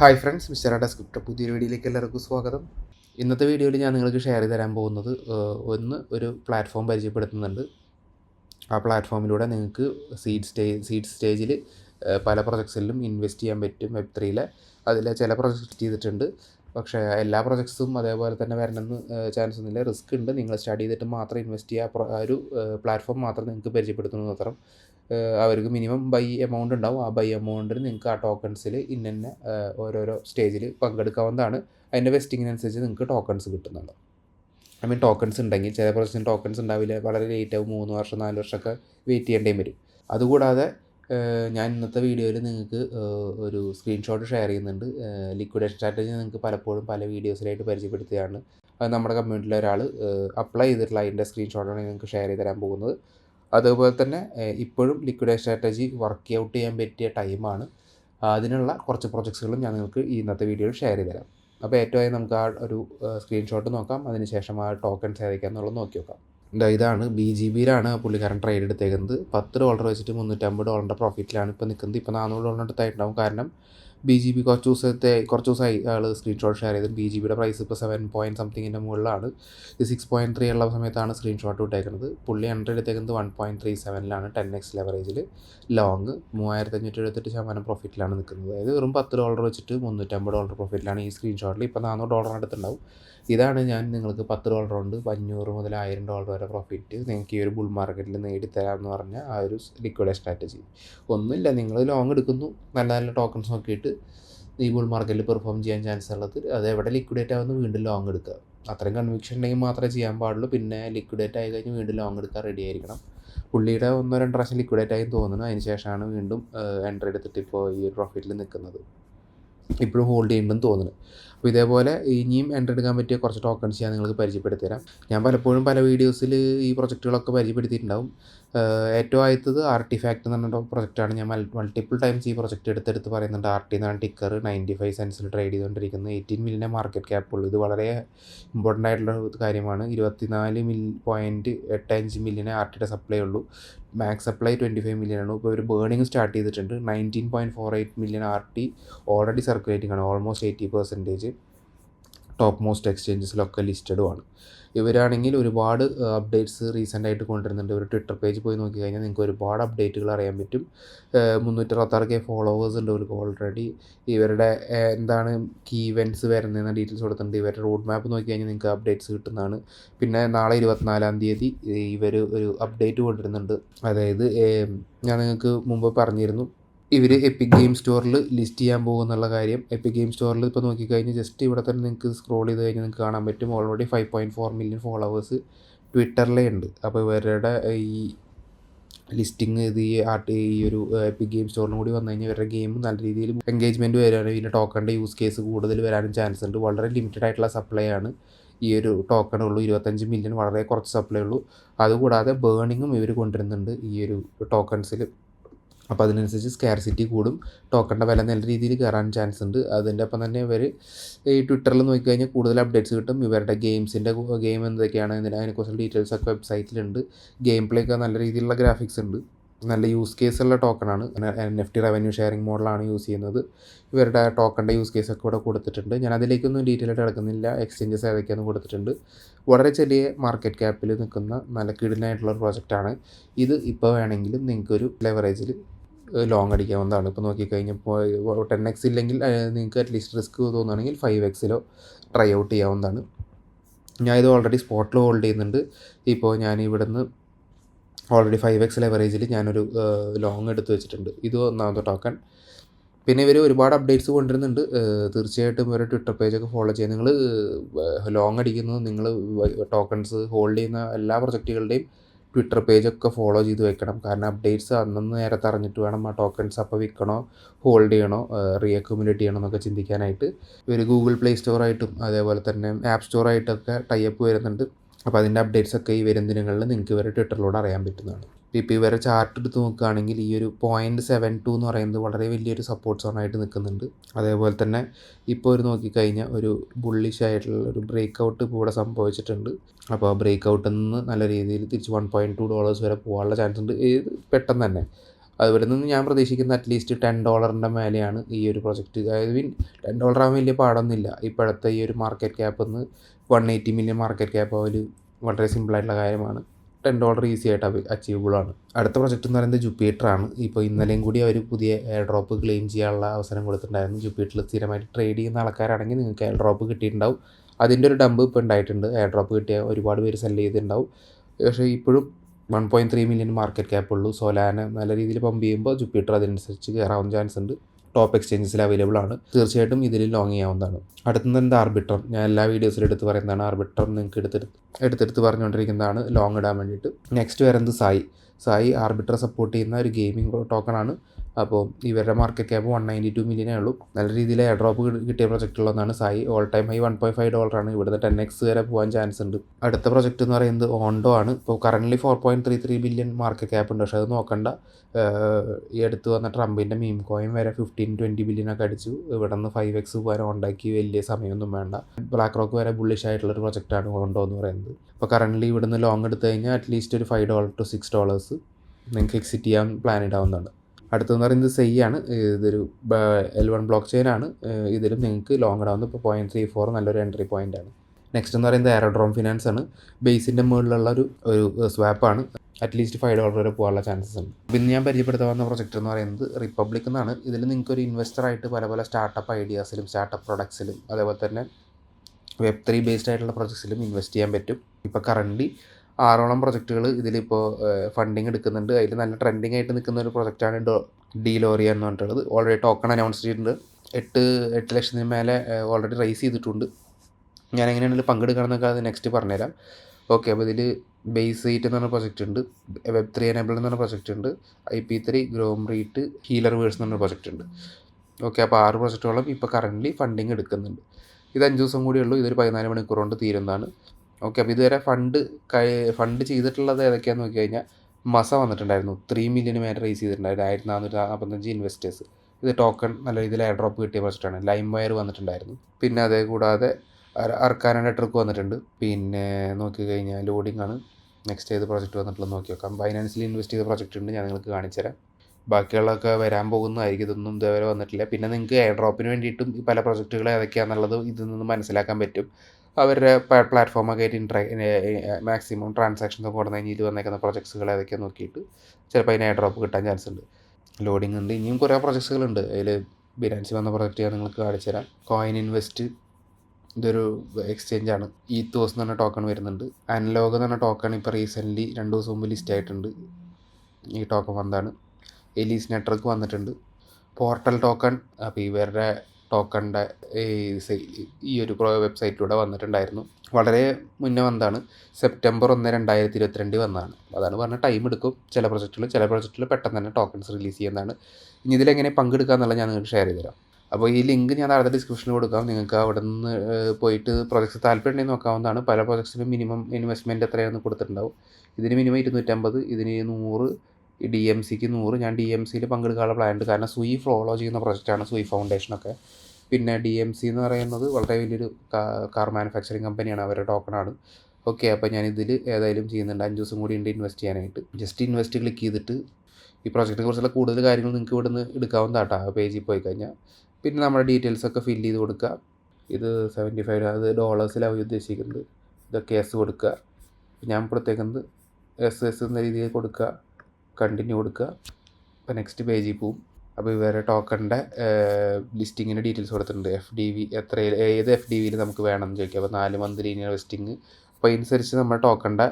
Hi friends mister ആട്ട script പുതിയൊരു വീഡിയോയിലേക്ക് എല്ലാവർക്കും സ്വാഗതം. ഇന്നത്തെ വീഡിയോയിൽ ഞാൻ നിങ്ങൾക്ക് ഷെയർ ചെയ്ത് തരാൻ പോകുന്നത് ഒന്ന് ഒരു പ്ലാറ്റ്ഫോം പരിചയപ്പെടുത്തുന്നുണ്ട്. ആ പ്ലാറ്റ്ഫോമിലൂടെ നിങ്ങൾക്ക് സീഡ് സ്റ്റേജ് സീഡ് സ്റ്റേജിൽ പല പ്രൊജക്ട്സിലും ഇൻവെസ്റ്റ് ചെയ്യാൻ പറ്റും വെബ് ത്രീയിൽ അതിൽ ചില പ്രൊജക്ട്സ് ചെയ്തിട്ടുണ്ട്. പക്ഷേ എല്ലാ പ്രൊജക്ട്സും അതേപോലെ തന്നെ വരണമെന്ന് ചാൻസ് ഒന്നുമില്ല. റിസ്ക് ഉണ്ട്. നിങ്ങൾ സ്റ്റഡി ചെയ്തിട്ട് മാത്രം ഇൻവെസ്റ്റ് ചെയ്യുക. ഒരു പ്ലാറ്റ്ഫോം മാത്രം നിങ്ങൾക്ക് പരിചയപ്പെടുത്തുന്നു മാത്രം. അവർക്ക് മിനിമം ബൈ എമൗണ്ട് ഉണ്ടാവും. ആ ബൈ എമൗണ്ടിന് നിങ്ങൾക്ക് ആ ടോക്കൺസിൽ ഇന്ന ഏഹ്, ഓരോരോ സ്റ്റേജിൽ പങ്കെടുക്കാവുന്നതാണ്. അതിന്റെ വെസ്റ്റിങ്ങിനനുസരിച്ച് നിങ്ങൾക്ക് ടോക്കൺസ് കിട്ടുന്നുണ്ട്. ഐ മീൻ ടോക്കൺസ് ഉണ്ടെങ്കിൽ ചില പ്രശ്നം ടോക്കൺസ് ഉണ്ടാവില്ല. വളരെ ലേറ്റ് ആവും. മൂന്ന് വർഷം നാല് വർഷമൊക്കെ വെയിറ്റ് ചെയ്യേണ്ടി വരും. അതുകൂടാതെ ഞാൻ ഇന്നത്തെ വീഡിയോയിൽ നിങ്ങൾക്ക് ഒരു സ്ക്രീൻഷോട്ട് ഷെയർ ചെയ്യുന്നുണ്ട്. ലിക്വിഡേഷൻ സ്ട്രാറ്റജി നിങ്ങൾക്ക് പലപ്പോഴും പല വീഡിയോസിലായിട്ട് പരിചയപ്പെടുത്തുകയാണ്. അത് നമ്മുടെ കമ്മ്യൂണിറ്റിയിലെ ഒരാൾ അപ്ലൈ ചെയ്തിട്ടുള്ള അതിന്റെ സ്ക്രീൻഷോട്ടാണ് നിങ്ങൾക്ക് ഷെയർ ചെയ്ത് തരാൻ പോകുന്നത്. അതുപോലെ തന്നെ ഇപ്പോഴും ലിക്വിഡ് സ്ട്രാറ്റജി വർക്ക് ഔട്ട് ചെയ്യാൻ പറ്റിയ ടൈമാണ് അതിനുള്ള കുറച്ച് പ്രൊജക്ട്സുകളും ഞാൻ നിങ്ങൾക്ക് ഇന്നത്തെ വീഡിയോയിൽ ഷെയർ ചെയ്ത് തരാം അപ്പോൾ ഏറ്റവും ആയി നമുക്ക് ആ ഒരു സ്ക്രീൻഷോട്ട് നോക്കാം. അതിനുശേഷം ആ ടോക്കൺസ് ഏതൊക്കെയാണെന്നുള്ളത് നോക്കി നോക്കാം. ഇതാണ്. ബി ജി ബിയിലാണ് പുള്ളിക്കാരൻ ട്രേഡ് എടുത്തേക്കുന്നത്. പത്ത് ഡോളർ വെച്ചിട്ട് മുന്നൂറ്റമ്പത് ഡോളറിന്റെ പ്രോഫിറ്റിലാണ് ഇപ്പോൾ നിൽക്കുന്നത് ഇപ്പോൾ നാനൂറ് ഡോളറിന്റെ അടുത്തായിട്ടുണ്ടാവും. കാരണം ബി ജി ബി കുറച്ച് ദിവസത്തെ കുറച്ച് ദിവസമായി ആൾ സ്ക്രീൻഷോട്ട് ഷെയർ ചെയ്തത്. ബി ജി ബിയുടെ പ്രൈസ് ഇപ്പോൾ സെവൻ പോയിന്റ് സംതിങ്ങിന്റെ മുകളിലാണ്. ഇത് സിക്സ് പോയിന്റ് ത്രീ ഉള്ള സമയത്താണ് സ്ക്രീൻഷോട്ട് ഇട്ടേക്കുന്നത്. പുള്ളി എൻട്രി എടുത്തേക്കുന്നത് വൺ പോയിന്റ് ത്രീ സെവനിലാണ് ടെൻ എക്സ് ലെവറേജിൽ ലോങ് മൂവായിരത്തി അഞ്ഞൂറ്റി എഴുപത്തെട്ട് ശതമാനം പ്രോഫിറ്റിലാണ് നിൽക്കുന്നത്. അതായത് വെറും പത്ത് ഡോളർ വെച്ചിട്ട് മുന്നൂറ്റമ്പത് ഡോളർ പ്രോഫിറ്റിലാണ് ഈ സ്ക്രീൻഷോട്ടിൽ ഇപ്പോൾ നാനൂറ് ഡോളർ അടുത്തുണ്ടാവും. ഇതാണ് ഞാൻ നിങ്ങൾക്ക് പത്ത് ഡോളർ ഉണ്ട് അഞ്ഞൂറ് മുതൽ ആയിരം ഡോളർ വരെ പ്രോഫിറ്റ് നിങ്ങൾക്ക് ഈ ഒരു ബുൾ മാർക്കറ്റിൽ നേടിത്തരാം എന്ന് പറഞ്ഞ ആ ഒരു ലിക്വിഡ് സ്ട്രാറ്റജി ഒന്നുമില്ല നിങ്ങൾ ലോങ് എടുക്കുന്നു. നല്ല നല്ല ടോക്കൺസ് നോക്കിയിട്ട് ഈ ബുൾ മാർക്കറ്റിൽ പെർഫോം ചെയ്യാൻ ചാൻസ് ഉള്ളത്. അത് എവിടെ ലിക്വിഡേറ്റ് ആവുന്ന? വീണ്ടും ലോങ് എടുക്കുക. അത്രയും കൺവിക്ഷൻ ഉണ്ടെങ്കിൽ മാത്രമേ ചെയ്യാൻ പാടുള്ളൂ. പിന്നെ ലിക്വിഡേറ്റ് ആയി കഴിഞ്ഞ് വീണ്ടും ലോങ് എടുക്കാൻ റെഡി ആയിരിക്കണം. പുള്ളിയുടെ ഒന്നോ രണ്ടോ പ്രാവശ്യം ലിക്വിഡേറ്റ് ആയി തോന്നുന്നു. അതിന് ശേഷമാണ് വീണ്ടും എൻട്രി എടുത്തിട്ട് ഇപ്പോൾ ഈ ഒരു പ്രോഫിറ്റിൽ നിൽക്കുന്നത്. ഇപ്പോഴും ഹോൾഡ് ചെയ്യുന്നുണ്ടെന്ന് തോന്നുന്നു. അപ്പോൾ ഇതേപോലെ ഇനിയും എടുക്കാൻ പറ്റിയ കുറച്ച് ടോക്കൺസ് ഞാൻ നിങ്ങൾക്ക് പരിചയപ്പെടുത്തി തരാം ഞാൻ പലപ്പോഴും പല വീഡിയോസിൽ ഈ പ്രൊജക്റ്റുകളൊക്കെ പരിചയപ്പെടുത്തിയിട്ടുണ്ടാവും. ഏറ്റവും ആദ്യത്തത് ആർട്ടിഫാക്ട് എന്ന് പറഞ്ഞ പ്രൊജക്റ്റാണ് ഞാൻ മൾട്ടിപ്പിൾ ടൈംസ് ഈ പ്രൊജക്റ്റ് എടുത്തെടുത്ത് പറയുന്നുണ്ട്. ആർ ടി എന്നാണ് ടിക്കർ നയന്റി ഫൈവ് സെൻസിൽ ട്രേഡ് ചെയ്തുകൊണ്ടിരിക്കുന്നത് എയ്റ്റീൻ മില്യന്റെ മാർക്കറ്റ് ക്യാപ്പ് ഉള്ളൂ. ഇത് വളരെ ഇമ്പോർട്ടന്റ് ആയിട്ടുള്ള കാര്യമാണ്. ഇരുപത്തിനാല് മിൽ പോയിന്റ് എട്ട് അഞ്ച് മില്യനെ ആർ ടിയുടെ സപ്ലൈ ഉള്ളൂ. Max supply twenty five million ആണ്. ഇപ്പോൾ ഒരു ബേണിംഗ് സ്റ്റാർട്ട് ചെയ്തിട്ടുണ്ട്. Nineteen point four eight million R T already circulating ആണ്. Almost eighty percentage top most എക്സ്ചേഞ്ചസിലൊക്കെ ലിസ്റ്റഡും ആണ് ഇവരാണെങ്കിൽ ഒരുപാട് അപ്ഡേറ്റ്സ് റീസെന്റ് ആയിട്ട് കൊണ്ടുവരുന്നുണ്ട്. ഒരു ട്വിറ്റർ പേജ് പോയി നോക്കി കഴിഞ്ഞാൽ നിങ്ങൾക്ക് ഒരുപാട് അപ്ഡേറ്റുകൾ അറിയാൻ പറ്റും. മുന്നൂറ്ററുപത്താറ് കെ ഫോളോവേഴ്സ് ഉണ്ട് ഇവർക്ക് ഓൾറെഡി ഇവരുടെ എന്താണ് കീ ഇവന്റ്സ് വരുന്നതെന്ന ഡീറ്റെയിൽസ് കൊടുത്തിട്ടുണ്ട്. ഇവരുടെ റോഡ് മാപ്പ് നോക്കി കഴിഞ്ഞാൽ നിങ്ങൾക്ക് അപ്ഡേറ്റ്സ് കിട്ടുന്നതാണ്. പിന്നെ നാളെ ഇരുപത്തിനാലാം തീയതി ഇവർ ഒരു അപ്ഡേറ്റ് കൊണ്ടുവരുന്നുണ്ട്. അതായത് ഞാൻ നിങ്ങൾക്ക് മുമ്പ് പറഞ്ഞിരുന്നു. ഇവർ എപ്പിക് ഗെയിം സ്റ്റോറിൽ ലിസ്റ്റ് ചെയ്യാൻ പോകുന്നുള്ള കാര്യം. എപ്പിക് ഗെയിം സ്റ്റോറിൽ ഇപ്പോൾ നോക്കിക്കഴിഞ്ഞാൽ ജസ്റ്റ് ഇവിടെ തന്നെ നിങ്ങൾക്ക് സ്ക്രോൾ ചെയ്ത് കഴിഞ്ഞാൽ നിങ്ങൾക്ക് കാണാൻ പറ്റും. Already five point four million followers ട്വിറ്ററിലേ ഉണ്ട് അപ്പോൾ ഇവരുടെ ഈ ലിസ്റ്റിംഗ് ഇത് ഈ ആർട്ട് ഈ ഒരു എപ്പിക് ഗെയിം സ്റ്റോറിനും കൂടി വന്നു കഴിഞ്ഞാൽ ഇവരുടെ ഗെയിം നല്ല രീതിയിൽ എൻഗേജ്മെന്റ് വരാനും ഇതിന്റെ ടോക്കണിന്റെ യൂസ് കേസ് കൂടുതൽ വരാനും ചാൻസ് ഉണ്ട് വളരെ ലിമിറ്റഡ് ആയിട്ടുള്ള സപ്ലൈ ആണ്. ഈ ഒരു ടോക്കൺ ഉള്ളൂ. ഇരുപത്തഞ്ച് മില്യൺ വളരെ കുറച്ച് സപ്ലൈ ഉള്ളൂ. അതുകൂടാതെ ബേണിങ്ങും ഇവർ കൊണ്ടുവരുന്നുണ്ട് ഈ ഒരു ടോക്കൺസിൽ അപ്പോൾ അതിനനുസരിച്ച് സ്കാർസിറ്റി കൂടും. ടോക്കണിന്റെ വില നല്ല രീതിയിൽ കയറാൻ ചാൻസ് ഉണ്ട്. അതിന്റെ ഒപ്പം തന്നെ ഇവർ ഈ ട്വിറ്ററിൽ നോക്കിക്കഴിഞ്ഞാൽ കൂടുതൽ അപ്ഡേറ്റ്സ് കിട്ടും. ഇവരുടെ ഗെയിംസിന്റെ ഗെയിം എന്തൊക്കെയാണ് ഇതിന് അതിനെക്കുറിച്ചുള്ള ഡീറ്റെയിൽസ് ഒക്കെ വെബ്സൈറ്റിലുണ്ട് ഗെയിം പ്ലേ ഒക്കെ നല്ല രീതിയിലുള്ള ഗ്രാഫിക്സ് ഉണ്ട്. നല്ല യൂസ് കേസുള്ള ടോക്കണാണ് N F T revenue sharing മോഡലാണ് യൂസ് ചെയ്യുന്നത്. ഇവരുടെ ടോക്കണിന്റെ യൂസ് കേസ് ഒക്കെ ഇവിടെ കൊടുത്തിട്ടുണ്ട്. ഞാൻ അതിലേക്കൊന്നും ഡീറ്റെയിൽ ആയിട്ട് കിടക്കുന്നില്ല എക്സ്ചേഞ്ചസ് ഏതൊക്കെയാണെന്ന് കൊടുത്തിട്ടുണ്ട്. വളരെ ചെറിയ മാർക്കറ്റ് ക്യാപ്പിൽ നിൽക്കുന്ന നല്ല കിടിനായിട്ടുള്ള ഒരു പ്രോജക്റ്റാണ് ഇത് ഇപ്പോൾ വേണമെങ്കിലും നിങ്ങൾക്കൊരു ലെവറേജിൽ ലോങ് അടിക്കാവുന്നതാണ്. ഇപ്പോൾ നോക്കിക്കഴിഞ്ഞപ്പോൾ ടെൻ എക്സ് ഇല്ലെങ്കിൽ നിങ്ങൾക്ക് അറ്റ്ലീസ്റ്റ് റിസ്ക് തോന്നുകയാണെങ്കിൽ ഫൈവ് എക്സിലോ ട്രൈ ഔട്ട് ചെയ്യാവുന്നതാണ്. ഞാൻ ഇത് ഓൾറെഡി സ്പോട്ടിൽ ഹോൾഡ് ചെയ്യുന്നുണ്ട്. ഇപ്പോൾ ഞാൻ ഇവിടുന്ന് ഓൾറെഡി ഫൈവ് എക്സ് ലെവറേജിൽ ഞാനൊരു ലോങ് എടുത്ത് വെച്ചിട്ടുണ്ട്. ഇത് ഒന്നാമത്തെ ടോക്കൺ പിന്നെ ഇവർ ഒരുപാട് അപ്ഡേറ്റ്സ് കൊണ്ടുവരുന്നുണ്ട്. തീർച്ചയായിട്ടും ഇവരുടെ ട്വിറ്റർ പേജൊക്കെ ഫോളോ ചെയ്യുക. നിങ്ങൾ ലോങ് അടിക്കുന്നത് നിങ്ങൾ ടോക്കൺസ് ഹോൾഡ് ചെയ്യുന്ന എല്ലാ പ്രൊജക്റ്റുകളുടെയും ട്വിറ്റർ പേജൊക്കെ ഫോളോ ചെയ്ത് വെക്കണം. കാരണം അപ്ഡേറ്റ്സ് അന്നന്ന് നേരത്തെ അറിഞ്ഞിട്ട് വേണം ആ ടോക്കൺസ് അപ്പോൾ വിൽക്കണോ ഹോൾഡ് ചെയ്യണോ റീ അക്യുമുലേറ്റ് ചെയ്യണോ എന്നൊക്കെ ചിന്തിക്കാനായിട്ട് ഇവർ ഗൂഗിൾ പ്ലേ സ്റ്റോറായിട്ടും അതേപോലെ തന്നെ ആപ്പ് സ്റ്റോറായിട്ടൊക്കെ ടൈപ്പ് വരുന്നുണ്ട്. അപ്പോൾ അതിന്റെ അപ്ഡേറ്റ്സ് ഒക്കെ ഈ വരും ദിനങ്ങളിൽ നിങ്ങൾക്ക് ഇവരെ ട്വിറ്ററിലൂടെ അറിയാൻ പറ്റുന്നതാണ്. ഇപ്പോൾ ഇവരെ ചാർട്ട് എടുത്ത് നോക്കുകയാണെങ്കിൽ ഈ ഒരു പോയിന്റ് സെവൻ ടു എന്ന് പറയുന്നത് വളരെ വലിയൊരു സപ്പോർട്ട് സോണായിട്ട് നിൽക്കുന്നുണ്ട്. അതേപോലെ തന്നെ ഇപ്പോൾ ഒരു നോക്കിക്കഴിഞ്ഞാൽ ഒരു ബുള്ളിഷ് ആയിട്ടുള്ള ഒരു ബ്രേക്ക് ഔട്ട് ഇപ്പോൾ ഇവിടെ സംഭവിച്ചിട്ടുണ്ട്. അപ്പോൾ ആ ബ്രേക്ക് ഔട്ടിൽ നിന്ന് നല്ല രീതിയിൽ തിരിച്ച് വൺ പോയിന്റ് ടു ഡോളേഴ്സ് വരെ പോകാനുള്ള ചാൻസ് ഉണ്ട്. ഏത് പെട്ടെന്ന് തന്നെ. അതുപോലെ നിന്ന് ഞാൻ പ്രതീക്ഷിക്കുന്ന അറ്റ്ലീസ്റ്റ് ടെൻ ഡോളറിന്റെ മേലെയാണ് ഈ ഒരു പ്രൊജക്റ്റ് അതായത് മീൻ ടെൻ ഡോളർ ആകാൻ വലിയ പാടൊന്നുമില്ല. ഇപ്പോഴത്തെ ഈ ഒരു മാർക്കറ്റ് ക്യാപ്പ് ഒന്ന് one eighty million market cap ആവൽ വളരെ സിമ്പിളായിട്ടുള്ള കാര്യമാണ്. ടെൻ ഡോളർ ഈസി ആയിട്ട് അച്ചീവബിൾ ആണ്. അടുത്ത പ്രൊജക്റ്റ് എന്ന് പറയുന്നത് ജുപ്പീറ്ററാണ് ഇപ്പോൾ ഇന്നലെയും കൂടി അവർ പുതിയ എയർ ഡ്രോപ്പ് ക്ലെയിം ചെയ്യാനുള്ള അവസരം കൊടുത്തിട്ടുണ്ടായിരുന്നു. ജുപ്പീറ്ററിൽ സ്ഥിരമായിട്ട് ട്രേഡ് ചെയ്യുന്ന ആൾക്കാരാണെങ്കിൽ നിങ്ങൾക്ക് എയർ ഡ്രോപ്പ് കിട്ടിയിട്ടുണ്ടാവും. അതിന്റെ ഒരു ഡമ്പ് ഇപ്പോൾ ഉണ്ടായിട്ടുണ്ട്. എയർ ഡ്രോപ്പ് കിട്ടിയ ഒരുപാട് പേര് സെല്ല് ചെയ്തിട്ടുണ്ടാവും. പക്ഷേ ഇപ്പോഴും one point three million market cap ഉള്ളൂ. സോലാന നല്ല രീതിയിൽ പമ്പ് ചെയ്യുമ്പോൾ ജുപ്പീറ്റർ അതിനനുസരിച്ച് കയറാവുന്ന ചാൻസ് ഉണ്ട്. ടോപ്പ് എക്സ്ചേഞ്ചസിൽ അവൈലബിൾ ആണ്. തീർച്ചയായിട്ടും ഇതിൽ ലോങ് ചെയ്യാവുന്നതാണ്. അടുത്തുനിന്ന് ആർബിട്രം ഞാൻ എല്ലാ വീഡിയോസിലും എടുത്ത് പറയുന്നതാണ്. ആർബിട്രം നിങ്ങൾക്ക് എടുത്തെടുത്ത് എടുത്തെടുത്ത് പറഞ്ഞുകൊണ്ടിരിക്കുന്നതാണ്. ലോങ് ഇടാൻ വേണ്ടിയിട്ട്. നെക്സ്റ്റ് വരുന്നത് സായി സായി ആർബിട്ര സപ്പോർട്ട് ചെയ്യുന്ന ഒരു ഗെയിമിംഗ് ടോക്കണാണ് അപ്പോൾ ഇവരുടെ market cap one ninety two മില്യനേ ഉള്ളൂ. നല്ല രീതിയിൽ എയർ ഡ്രോപ്പ് കിട്ടിയ പ്രൊജക്റ്റുള്ളതാണ് Sei. All time high one point five ഡോളറാണ് ഇവിടുന്ന് ടെൻ എക്സ് വരെ പോകാൻ ചാൻസ് ഉണ്ട്. അടുത്ത പ്രൊജക്റ്റ് എന്ന് പറയുന്നത് ഓണ്ടോ ആണ്. ഇപ്പോൾ currently four point three three billion market cap ഉണ്ട്. പക്ഷേ അത് നോക്കണ്ട. ഈ അടുത്ത് വന്ന ട്രംപിന്റെ മീം കോയിൻ വരെ ഫിഫ്റ്റീൻ ട്വന്റി ബില്യനൊക്കെ അടിച്ചു. ഇവിടെ നിന്ന് ഫൈവ് എക്സ് പോകാൻ ഉണ്ടാക്കി വലിയ സമയമൊന്നും വേണ്ട. ബ്ലാക്ക് റോക്ക് വരെ ബുള്ളിഷ് ആയിട്ടുള്ളൊരു പ്രൊജക്റ്റാണ് ഓണ്ടോ എന്ന് പറയുന്നത്. ഇപ്പോൾ കറന്റ്ലി ഇവിടുന്ന് ലോങ് എടുത്തു കഴിഞ്ഞാൽ അറ്റ്ലീസ്റ്റ് ഒരു five dollar two six dollars നിങ്ങൾക്ക് എക്സിറ്റ് ചെയ്യാൻ പ്ലാൻ ഇടാവുന്നതാണ്. അടുത്തതെന്ന് പറയുന്നത് സെയ് ആണ്. ഇതൊരു എൽ വൺ ബ്ലോക്ക് ചെയിൻ ആണ്. ഇതിലും നിങ്ങൾക്ക് ലോങ് ഇടാവുന്ന ഇപ്പോൾ പോയിന്റ് ത്രീ ഫോർ നല്ലൊരു എൻട്രി പോയിന്റ് ആണ്. നെക്സ്റ്റ് എന്ന് പറയുന്നത് എയറോഡ്രോം ഫിനാൻസ് ആണ്. ബേസിന്റെ മുകളിലുള്ള ഒരു ഒരു സ്വാപ്പാണ് അറ്റ്ലീസ്റ്റ് ഫൈവ് ഡോളർ വരെ പോകാനുള്ള ചാൻസസ് ഉണ്ട്. പിന്നെ ഞാൻ പരിചയപ്പെടുത്താവുന്ന പ്രൊജക്റ്റ് എന്ന് പറയുന്നത് റിപ്പബ്ലിക് എന്നാണ്. ഇതിൽ നിങ്ങൾക്ക് ഒരു ഇൻവെസ്റ്റർ ആയിട്ട് പല പല സ്റ്റാർട്ടപ്പ് ഐഡിയാസിലും സ്റ്റാർട്ടപ്പ് പ്രൊഡക്ട്സിലും അതേപോലെ തന്നെ വെബ് ത്രീ ബേസ്ഡ് ആയിട്ടുള്ള പ്രൊജക്ട്സിലും ഇൻവെസ്റ്റ് ചെയ്യാൻ പറ്റും. ഇപ്പോൾ കറന്റ് ആറോളം പ്രൊജക്റ്റുകൾ ഇതിലിപ്പോൾ ഫണ്ടിങ് എടുക്കുന്നുണ്ട്. അതിൽ നല്ല ട്രെൻഡിങ് ആയിട്ട് നിൽക്കുന്ന ഒരു പ്രൊജക്റ്റാണ് ഡോ ലോറിയ എന്ന് പറഞ്ഞിട്ടുള്ളത്. ഓൾറെഡി ടോക്കൺ അനൗൺസ് ചെയ്തിട്ടുണ്ട്. എട്ട് എട്ട് ലക്ഷത്തിന് മേലെ ഓൾറെഡി റൈസ് ചെയ്തിട്ടുണ്ട്. ഞാൻ എങ്ങനെയാണ് പങ്കെടുക്കണമെന്നൊക്കെ അത് നെക്സ്റ്റ് പറഞ്ഞുതരാം. ഓക്കെ അപ്പോൾ ഇതിൽ ബേസ് എയ്റ്റ് എന്ന് പറഞ്ഞ പ്രൊജക്റ്റ് ഉണ്ട്. വെബ് ത്രീ എനേബിൾ എന്ന് പറഞ്ഞ പ്രൊജക്റ്റ് ഉണ്ട്. ഐ പി ത്രീ ഗ്രോം റീറ്റ് ഹീലർ വേഴ്സ് എന്ന് പറഞ്ഞ പ്രൊജക്റ്റ് ഉണ്ട്. ഓക്കെ അപ്പോൾ ആറ് പ്രൊജക്റ്റുകളും ഇപ്പോൾ കറന്റ്ലി ഫണ്ടിങ് എടുക്കുന്നുണ്ട്. ഇത് അഞ്ച് ദിവസം കൂടിയുള്ളൂ ഇതൊരു പതിനാല് മണിക്കൂർ കൊണ്ട് തീരുന്നതാണ്. ഓക്കെ അപ്പോൾ ഇതുവരെ ഫണ്ട് ഫണ്ട് ചെയ്തിട്ടുള്ളത് ഏതൊക്കെയാണെന്ന് നോക്കി കഴിഞ്ഞാൽ മസ വന്നിട്ടുണ്ടായിരുന്നു. ത്രീ മില്യന് മേലെ റേസ് ചെയ്തിട്ടുണ്ടായിരുന്നു ആയിരത്തി നാനൂറ്റി നാൽപ്പത്തഞ്ച് ഇൻവെസ്റ്റേഴ്സ് ഇത് ടോക്കൺ നല്ല രീതിയിൽ എയർ ഡ്രോപ്പ് കിട്ടിയ പ്രൊജക്റ്റാണ് ലൈം വയർ വന്നിട്ടുണ്ടായിരുന്നു. പിന്നെ അതേ കൂടാതെ അർക്കാന ട്രിക്ക് വന്നിട്ടുണ്ട്. പിന്നെ നോക്കി കഴിഞ്ഞാൽ ലോഡിംഗ് ആണ്. നെക്സ്റ്റ് ഏത് പ്രോജക്റ്റ് വന്നിട്ടുള്ളത് നോക്കി നോക്കാം. ബൈനാൻസിൽ ഇൻവെസ്റ്റ് ചെയ്ത പ്രോജക്റ്റ് ഉണ്ട്. ഞാൻ നിങ്ങൾക്ക് കാണിച്ചുതരാം ബാക്കിയുള്ളതൊക്കെ വരാൻ പോകുന്നതായിരിക്കും. ഇതൊന്നും ഇതുവരെ വന്നിട്ടില്ല. പിന്നെ നിങ്ങൾക്ക് എയർ ഡ്രോപ്പിന് വേണ്ടിയിട്ടും പല പ്രോജക്റ്റുകൾ ഏതൊക്കെയാണെന്നുള്ളത് ഇതിൽ നിന്ന് മനസ്സിലാക്കാൻ പറ്റും. അവരുടെ പ്ലാറ്റ്ഫോമൊക്കെ ആയിട്ട് ഇൻട്രാ മാക്സിമം ട്രാൻസാക്ഷൻസ് കൊടുത്തു കഴിഞ്ഞാൽ ഇത് വന്നേക്കുന്ന പ്രൊജക്ട്സുകൾ ഏതൊക്കെ നോക്കിയിട്ട് ചിലപ്പോൾ അതിന് എയർ ഡ്രോപ്പ് കിട്ടാൻ ചാൻസ് ഉണ്ട്. ലോഡിംഗ് ഉണ്ട് ഇനിയും കുറേ പ്രൊജക്ട്സുകളുണ്ട് അതിൽ ബിനാൻസി വന്ന പ്രൊജക്റ്റ് ഞാൻ നിങ്ങൾക്ക് കാണിച്ചു തരാം. കോയിൻ ഇൻവെസ്റ്റ് ഇതൊരു എക്സ്ചേഞ്ച് ആണ്. ഈ തോസ് എന്ന് പറഞ്ഞ ടോക്കൺ വരുന്നുണ്ട്. അനലോഗ് എന്ന് പറഞ്ഞ ടോക്കൺ ഇപ്പോൾ റീസെന്റ്ലി രണ്ട് ദിവസം മുമ്പ് ലിസ്റ്റ് ആയിട്ടുണ്ട്. ഈ ടോക്കൺ വന്നതാണ്. എലീസ് നെറ്റ്വർക്ക് വന്നിട്ടുണ്ട്. പോർട്ടൽ ടോക്കൺ അപ്പോൾ ഇവരുടെ ടോക്കണിന്റെ ഈ ഒരു വെബ്സൈറ്റിലൂടെ വന്നിട്ടുണ്ടായിരുന്നു. വളരെ മുന്നേ വന്നതാണ്. സെപ്റ്റംബർ ഒന്ന് രണ്ടായിരത്തി ഇരുപത്തിരണ്ട് വന്നതാണ്. അതാണ് പറഞ്ഞ ടൈം എടുക്കും. ചില പ്രൊജക്റ്റിൽ ചില പ്രൊജക്റ്റിൽ പെട്ടെന്ന് തന്നെ ടോക്കൺസ് റിലീസ് ചെയ്യുന്നതാണ്. ഇനി ഇതിലെങ്ങനെ പങ്കെടുക്കുക എന്നുള്ളത് ഞാൻ നിങ്ങൾക്ക് ഷെയർ ചെയ്തുതരാം. അപ്പോൾ ഈ ലിങ്ക് ഞാൻ താഴത്തെ ഡിസ്ക്രിപ്ഷനിൽ കൊടുക്കാം. നിങ്ങൾക്ക് അവിടെ നിന്ന് പോയിട്ട് പ്രൊജക്ട്സ് താല്പര്യം നോക്കാവുന്നതാണ്. പല പ്രൊജക്ട്സിനും മിനിമം ഇൻവെസ്റ്റ്മെന്റ് എത്രയാണെന്ന് കൊടുത്തിട്ടുണ്ടാവും. ഇതിന് മിനിമം ഇരുന്നൂറ്റമ്പത് ഇതിന് നൂറ് ഡി എം സിക്ക് നൂറ് ഞാൻ ഡി എം സിയിൽ പങ്കെടുക്കാനുള്ള പ്ലാൻ ഉണ്ട്. കാരണം സുയി ഫോളോ ചെയ്യുന്ന പ്രൊജക്റ്റാണ് സുയി ഫൗണ്ടേഷനൊക്കെ പിന്നെ ഡി എം സി എന്ന് പറയുന്നത് വളരെ വലിയൊരു കാർ മാനുഫാക്ചറിങ് കമ്പനിയാണ് അവരുടെ ടോക്കണാണ് ഓക്കെ അപ്പോൾ ഞാൻ ഇതിൽ ഏതായാലും ചെയ്യുന്നുണ്ട്. അഞ്ച് ദിവസം കൂടി ഉണ്ട് ഇൻവെസ്റ്റ് ചെയ്യാനായിട്ട്. ജസ്റ്റ് ഇൻവെസ്റ്റ് ക്ലിക്ക് ചെയ്തിട്ട് ഈ പ്രൊജക്റ്റിനെ കുറിച്ചുള്ള കൂടുതൽ കാര്യങ്ങൾ നിങ്ങൾക്ക് ഇവിടുന്ന് എടുക്കാവുന്നതാട്ടോ ആ പേജിൽ പോയി കഴിഞ്ഞാൽ പിന്നെ നമ്മുടെ ഡീറ്റെയിൽസ് ഒക്കെ ഫില്ല് ചെയ്ത് കൊടുക്കുക ഇത് സെവന്റി ഫൈവ് അത് ഡോളേഴ്സിലാണ് ഉദ്ദേശിക്കുന്നത്. ഇതൊക്കെ എസ് കൊടുക്കുക ഞാൻ ഇപ്പോഴത്തേക്കുന്നത് എസ് എസ് എന്ന രീതിയിൽ കൊടുക്കുക കണ്ടിന്യൂ കൊടുക്കുക. അപ്പോൾ നെക്സ്റ്റ് പേജിൽ പോവും. അപ്പോൾ ഇവരെ ടോക്കണിന്റെ ലിസ്റ്റിങ്ങിന്റെ ഡീറ്റെയിൽസ് കൊടുത്തിട്ടുണ്ട്. എഫ് ഡി വി എത്ര ഏത് എഫ് ഡി വിയിൽ നമുക്ക് വേണമെന്ന് ചോദിക്കുക അപ്പോൾ നാല് മന്ത് ലീനിയർ വെസ്റ്റിങ് അപ്പോൾ അതിനനുസരിച്ച് നമ്മുടെ ടോക്കണിന്റെ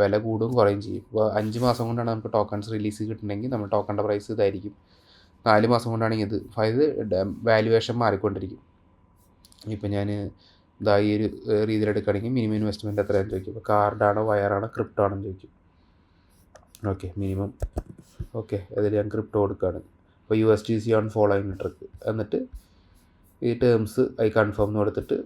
വില കൂടും കുറയും ചെയ്യും. ഇപ്പോൾ അഞ്ച് മാസം കൊണ്ടാണ് നമുക്ക് ടോക്കൺസ് റിലീസ് കിട്ടണമെങ്കിൽ നമ്മുടെ ടോക്കണിന്റെ പ്രൈസ് ഇതായിരിക്കും. നാല് മാസം കൊണ്ടാണെങ്കിൽ ഇത് അതായത് വാല്യുവേഷൻ മാറിക്കൊണ്ടിരിക്കും. ഇപ്പോൾ ഞാൻ ഇതായി ഒരു രീതിയിൽ എടുക്കുകയാണെങ്കിൽ മിനിമം ഇൻവെസ്റ്റ്മെന്റ് എത്രയാണെന്ന് ചോദിക്കും. ഇപ്പോൾ കാർഡാണോ വയറാണോ ക്രിപ്റ്റോ ആണെന്ന് ചോദിക്കും. ഓക്കെ മിനിമം ഓക്കെ അതിൽ ഞാൻ ക്രിപ്റ്റോ കൊടുക്കുകയാണ് അപ്പോൾ U S T C on following network എന്നിട്ട് ഈ ടേംസ് ഐ കൺഫേം എന്ന് കൊടുത്തിട്ട്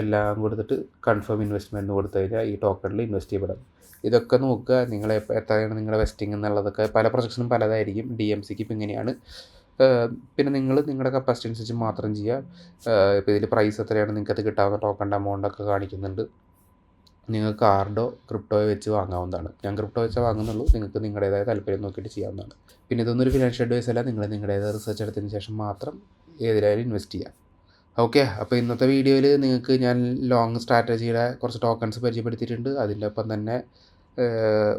എല്ലാം കൊടുത്തിട്ട് കൺഫേം ഇൻവെസ്റ്റ്മെന്റ് കൊടുത്തു കഴിഞ്ഞാൽ ഈ ടോക്കണിൽ ഇൻവെസ്റ്റ് ചെയ്യപ്പെടാം. ഇതൊക്കെ നോക്കുക. നിങ്ങൾ എത്രയാണ് നിങ്ങളുടെ വെസ്റ്റിംഗ് എന്നുള്ളതൊക്കെ പല പ്രൊജക്ഷനും പലതായിരിക്കും. ഡി എം സിക്ക് ഇപ്പം ഇങ്ങനെയാണ്. പിന്നെ നിങ്ങൾ നിങ്ങളുടെ കപ്പാസിറ്റി അനുസരിച്ച് മാത്രം ചെയ്യുക ഇപ്പോൾ ഇതിൽ പ്രൈസ് എത്രയാണ്? നിങ്ങൾക്ക് അത് കിട്ടാവുന്ന ടോക്കണിന്റെ എമൗണ്ട് ഒക്കെ കാണിക്കുന്നുണ്ട്. നിങ്ങൾക്ക് കാർഡോ ക്രിപ്റ്റോയോ വെച്ച് വാങ്ങാവുന്നതാണ്. ഞാൻ ക്രിപ്റ്റോ വെച്ച് വാങ്ങുന്നുള്ളൂ. നിങ്ങൾക്ക് നിങ്ങളുടേതായ താല്പര്യം നോക്കിയിട്ട് ചെയ്യാവുന്നതാണ്. പിന്നെ ഇതൊന്നും ഒരു ഫിനാൻഷ്യൽ അഡ്വൈസ് അല്ല. നിങ്ങൾ നിങ്ങളുടേതായ റിസർച്ച് എടുത്തതിന് ശേഷം മാത്രം ഏതിലായാലും ഇൻവെസ്റ്റ് ചെയ്യാം. ഓക്കെ അപ്പോൾ ഇന്നത്തെ വീഡിയോയിൽ നിങ്ങൾക്ക് ഞാൻ ലോങ് സ്ട്രാറ്റജിയുടെ കുറച്ച് ടോക്കൺസ് പരിചയപ്പെടുത്തിയിട്ടുണ്ട്. അതിന്റെ ഒപ്പം തന്നെ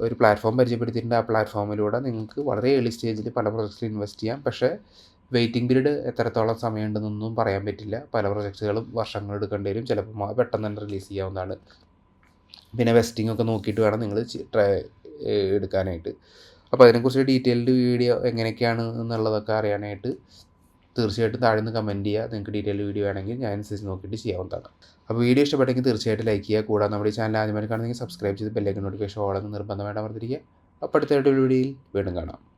ഒരു പ്ലാറ്റ്ഫോം പരിചയപ്പെടുത്തിയിട്ടുണ്ട്. ആ പ്ലാറ്റ്ഫോമിലൂടെ നിങ്ങൾക്ക് വളരെ ഏർലി സ്റ്റേജിൽ പല പ്രൊജക്ട്സിൽ ഇൻവെസ്റ്റ് ചെയ്യാം. പക്ഷേ വെയിറ്റിംഗ് പീരീഡ് എത്രത്തോളം സമയമുണ്ടെന്നൊന്നും പറയാൻ പറ്റില്ല. പല പ്രൊജക്ട്സുകളും വർഷങ്ങൾ എടുക്കേണ്ടി വരും. ചിലപ്പോൾ പെട്ടെന്ന് തന്നെ റിലീസ് ചെയ്യാവുന്നതാണ്. പിന്നെ വെസ്റ്റിംഗ് ഒക്കെ നോക്കിയിട്ട് വേണം നിങ്ങൾ ട്രൈ എടുക്കാനായിട്ട്. അപ്പോൾ അതിനെക്കുറിച്ച് ഡീറ്റെയിൽഡ് വീഡിയോ എങ്ങനെയൊക്കെയാണ് എന്നുള്ളതൊക്കെ അറിയാനായിട്ട് തീർച്ചയായിട്ടും താഴെ നിന്ന് കമന്റ് ചെയ്യുക നിങ്ങൾക്ക് ഡീറ്റെയിൽഡ് വീഡിയോ വേണമെങ്കിൽ ഞാൻ അനുസരിച്ച് നോക്കിയിട്ട് ചെയ്യാവുന്നതാണ് അപ്പോൾ വീഡിയോ ഇഷ്ടപ്പെട്ടെങ്കിൽ തീർച്ചയായിട്ടും ലൈക്ക് ചെയ്യുക. കൂടാതെ നമ്മുടെ ചാനൽ ആദ്യമായി കാണുന്നെങ്കിൽ സബ്സ്ക്രൈബ് ചെയ്ത് ബെല്ലൈക്കൻ നോട്ടിഫിക്കേഷൻ ഓളെന്ന് നിർബന്ധമായിട്ട് അമർത്തിരിക്കുക അപ്പോൾ അടുത്ത വീഡിയോയിൽ വീണ്ടും കാണാം.